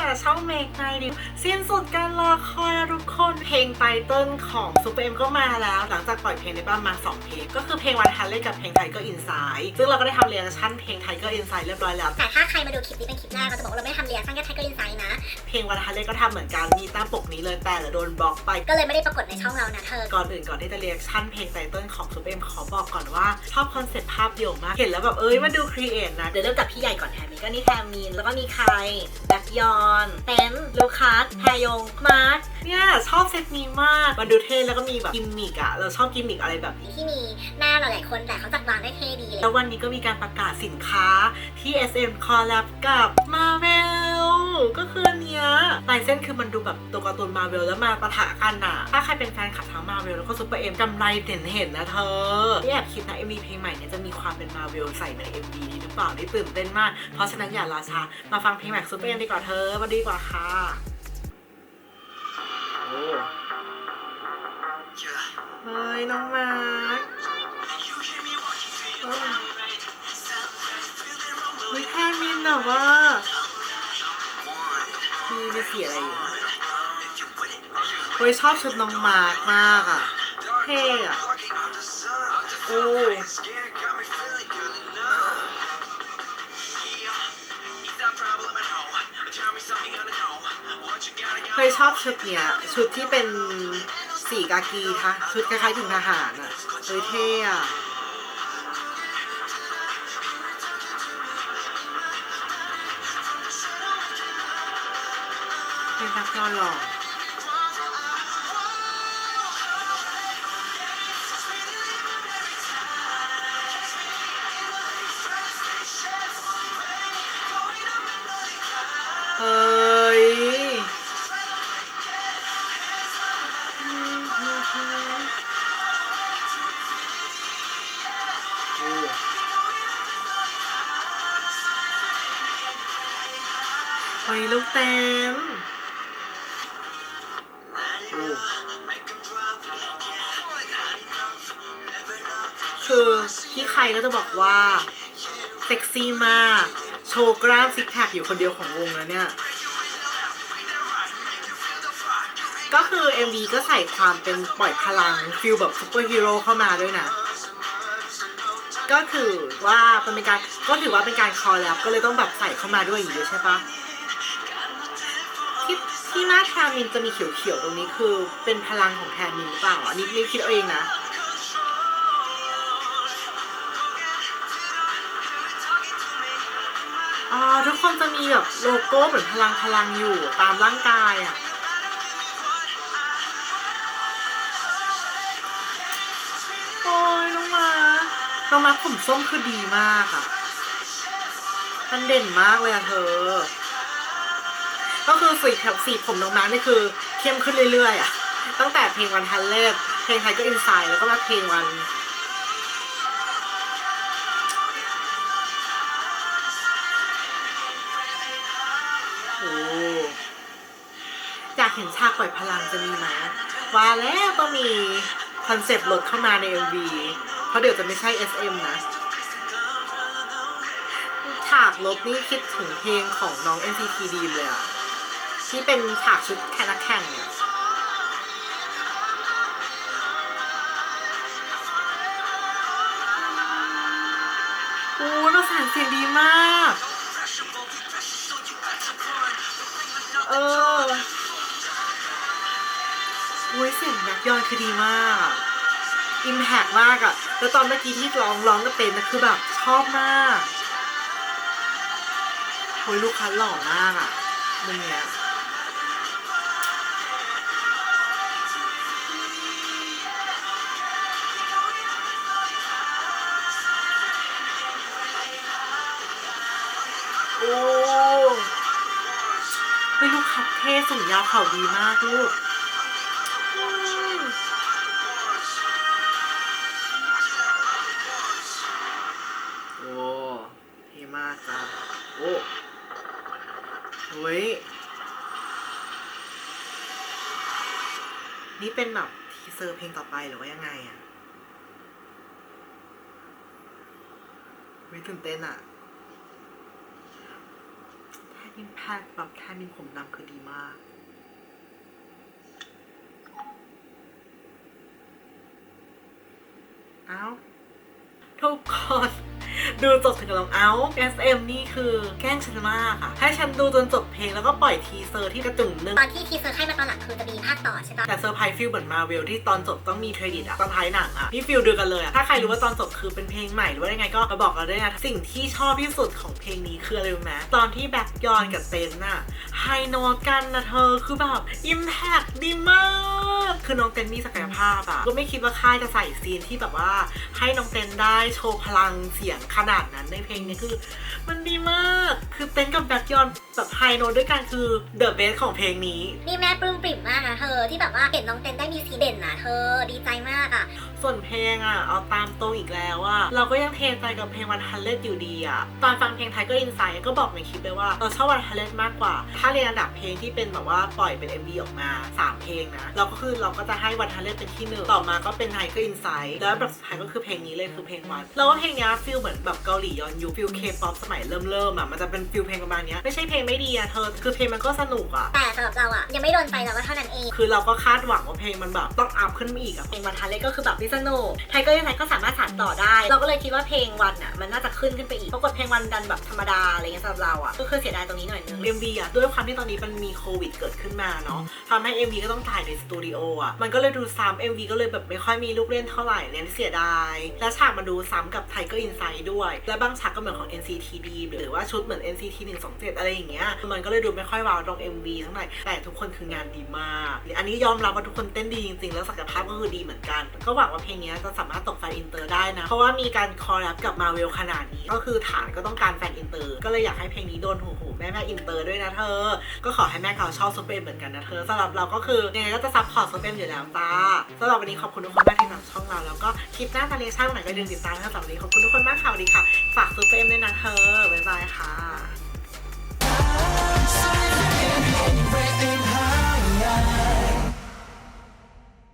อะช่องเมกไนดิสิ้นสุดการรอคอยอะทุกคนเพลงไตเติ้ลของซูเปอร์เอ็มก็มาแล้ว หลังจากปล่อยเพลงในบ้านมา 2 เพลง ก็คือเพลงวันฮันเล่กับเพลงไทเกอร์อินไซด์ซึ่งเราก็ได้ทำเรียนชั่นเพลงไทเกอร์อินไซด์เรียบร้อยแล้ว แต่ถ้าใครมาดูคลิปนี้เป็นคลิปแรกเราจะบอกว่าเราไม่ได้ทำเรียนช่างแค่ไทเกอร์อินไซด์นะ เพลงวันฮันเล่ก็ทำเหมือนกันมีตามปกนี้เลยแต่ละโดนบล็อกไป ก็เลยไม่ได้ปรากฏในช่องเรานะเธอ ก่อนอื่นก่อนที่จะเรียกชั่นเพลงไตเติ้ลของซูเปอร์เอ็มขอบอกก่อนว่าชอบคอนเซ็ปต์ภาพเดี่ยวมาก เห็นแล้วแบบเอ้ยมาดูครีเอทนะเดี๋ยวเริ่มจากพี่ใหญ่ก่อนแทนมีก็นี่แทมมีนแล้วก็มีใครแบ็กยอนเต็นลูคัสแฮยง มาร์คเนี่ยชอบเซตนี้มาก มันดูเท่แล้วก็มีแบบกิมมิกอะเราชอบกิมมิกอะไรแบบนี้ที่มีหน้าหลายๆคนแต่เขาจัดวางได้เท่ดีเลยแล้ววันนี้ก็มีการประกาศสินค้าที่ SM Collab กับ Marvel ก็คืออันเนี้ยลายเส้นคือมันดูแบบตัวการ์ตูน Marvel แล้วมาปะทะกันอะถ้าใครเป็นแฟนคลับทั้ง Marvel แล้วก็ Super M กำไรเห็นเห็นๆนะเธอที่แอบคิดนะ MV เพลงใหม่เนี่ยจะมีความเป็น Marvel ใส่ใน MV นี้หรือเปล่าที่ตื่นเต้นมาก เพราะฉะนั้นอย่ารอช้ามาฟังเพลงใหม่ Super M ดีกว่าเธอมาดีกว่าค่ะโอ้เฮ้ยน้องมาร์ควิแทนมินแบบว่า มีมีเสียอะไรอยู่เฮ้ยชอบชุดน้องมาร์กมากอะ เท่อะโอ้เคยชอบชุดเนี้ยชุดที่เป็นสีกากีค่ะชุดคล้ายๆถึงทหารอะเฮ้ยเท่อะ เป็นนักอนหล่อเฮ้ยฮ้ยลูกเต็ม คือพี่ใครก็จะบอกว่าเซ็กซี่มาก โชว์กล้ามซิกแพคอยู่คนเดียวของวงแล้วเนี่ย ก็คือ MV ก็ใส่ความเป็นปล่อยพลังฟิลแบบซูเปอร์ฮีโร่เข้ามาด้วยนะ ก็คือว่าเป็นการก็ถือว่าเป็นการคอแลบก็เลยต้องแบบใส่เข้ามาด้วยอย่างนี้ใช่ปะ ที่หน้าแทมินจะมีเขียวๆตรงนี้คือเป็นพลังของแทมินหรือเปล่าอันนี้นี่คิดเอาเองนะอ๋อทุกคนจะมีแบบโลโก้เหมือนพลังพลังอยู่ตามร่างกายอะโอ้ยน้องมาน้องมาผมส้มคือดีมากอะมันเด่นมากเลยอะเธอ ก็คือสีแถวสีผมน้องมานี่คือเข้มขึ้นเรื่อยๆอะ ตั้งแต่เพลงวันทันเลิศเพลงไทยก็อินไซด์แล้วก็มาเพลงวันโอ้อยากเห็นฉากปล่อยพลังจะมีไหมว่าแล้วต้องมีคอนเซปต์รถเข้ามาใน MV เพราะเดี๋ยวจะไม่ใช่ SM นะฉากรถนี่คิดถึงเพลงของน้อง NCTD เลยอะ ที่เป็นฉากชุดแคนักแข่งเนี่ยโอ้เราสารเสียงดีมาก เอออุ้ยเสียงยักษ์ยอนคือดีมากอิมแพกมากอะแล้วตอนเมื่อกี้ที่ร้องร้องกับเต้นนะคือแบบชอบมากโอ้ยลูกค้าหล่อมากอะมึงเนี้ย ไม่ลูกคัดเท่สูงยาวเข่าดีมากลูกโอ้เท่มากจ้ะโอ้เฮ้ย นี่เป็นแบบทีเซอร์เพลงต่อไปหรือว่ายังไงอะเฮ้ยตื่นเต้นอะ ยิ่งแพคแบบแทนมีผมดำคือดีมากเอ้าทุกคน ดูจบถึงกับลองเอ้า SM นี่คือแกล้งฉันมากอะให้ฉันดูจนจบเพลงแล้วก็ปล่อยทีเซอร์ที่กระจุ่มหนึงตอนที่ทีเซอร์ให้มาตอนหลังคือจะมีภาคต่อใช่ปะแต่เซอร์ไพรส์ฟิลเหมือนมาเวลที่ตอนจบต้องมีเครดิตอะตอนท้ายหนังอะนี่ฟิลเดียวกันเลยอะถ้าใครรู้ว่าตอนจบคือเป็นเพลงใหม่หรือว่ายังไงก็มาบอกเราด้วยนะสิ่งที่ชอบที่สุดของเพลงนี้คืออะไรรู้ไหมตอนที่แบ็คยอนกับเต้นอะ ไฮโนตกันนะเธอคือแบบอิมแพคดีมากคือน้องเต้นมีศักยภาพอะก็ไม่คิดว่าค่ายจะใส่ซีนที่แบบว่า ให้น้องเต้นได้โชว์พลังเสียงขนาดนั้นในเพลงนี้คือ มันดีมากคือเต้นกับแบ็คยอนแบบไฮโนตด้วยกันคือเดอะเบสของเพลงนี้นี่แม่ปลื้มปริ่มมากนะเธอที่แบบว่าเห็นน้องเต้นได้มีซีเด่นนะเธอดีใจมากอะ ส่วนเพลงอะเอาตามตรงอีกแล้วอะเราก็ยังเทใจกับเพลงวันฮันเลดอยู่ดีอะตอนฟังเพลงไทยก็อินไซด์ก็บอกในคลิปเลยว่าเราชอบวันฮันเลดมากกว่า ถ้าเรียงอันดับเพลงที่เป็นแบบว่าปล่อยเป็น MV ออกมา 3 เพลงนะเราก็คือเราก็จะให้วันฮันเลดเป็นที่หนึ่งต่อมาก็เป็นไทยก็อินไซด์แล้วแบบสุดท้ายก็คือเพลงนี้เลยคือเพลงวันเราว่าเพลงเนี้ยฟีลเหมือนแบบเกาหลีย้อนยุคฟีลเคป๊อปสมัยเริ่มเริ่มๆอะมันจะเป็นฟีลเพลงประมาณเนี้ยไม่ใช่เพลงไม่ดีอะเธอคือเพลงมันก็สนุกอะแต่สำหรับเราอะยังไม่โดนใจเราก็เท่านั้นเองคือเราก็คาดหวังว่าเพลงมันแบบต้องอัพขึ้นมาอีกอะเพลงวันทันเล็กก็คือแบบดิสโนไทเกอร์ยังไงก็สามารถสานต่อได้ เราก็เลยคิดว่าเพลงวันอะมันน่าจะขึ้นขึ้นไปอีกปรากฏเพลงวันดันแบบธรรมดาอะไรเงี้ยสำหรับเราอะก็คือเสียดายตรงนี้หน่อยนึง MV อะด้วยความที่ตอนนี้มันมีโควิดเกิดขึ้นมาเนาะทำให้ MV ก็ต้องถ่ายในสตูดิโออะมันก็เลยดูซ้ำ MV ก็เลยแบบไม่ค่อยมีลูกเล่นเท่าไหร่เนี่ยเสียดาย และฉากมาดูซ้ำกับไทเกอร์อินไซด์ด้วย และบางฉากก็เหมือนของ NCTD หรือว่าชุดเหมือน NCT 127 อะไรอย่างเงี้ยมันก็เลยดูไม่ค่อยว้าวตรง MV เท่าไหร่แต่ทุกคนคืองานดีมาก อันนี้ยอมรับว่าทุกคนเต้นดีจริงๆ แล้วศักยภาพก็คือดีเหมือนกัน ก็หวังว่าเพลงนี้จะสามารถตกแฟนอินเตอร์ได้นะ เพราะว่ามีการคอร์รับกับมาเวลขนาดนี้ ก็คือฐานก็ต้องการแฟนอินเตอร์ ก็เลยอยากให้เพลงนี้โดนหูหูแม่แม่อินเตอร์ด้วยนะเธอ ก็ขอให้แม่เขาชอบซูเปอร์เหมือนกันนะเธอสำหรับเราก็คือยังไงก็จะซัพพอร์ตซูเปอร์อยู่แล้วตาสำหรับวันนี้ขอบคุณทุกคนมากที่ติดตามช่องเรา แล้วก็คลิปหน้าตาเลชั่นไหนก็ดึงติดตามนะสำหรับวันนี้ขอบคุณทุกคนมากค่ะสวัสดีค่ะฝากซูเปอร์ด้วยนะเธอบ๊ายบายค่ะ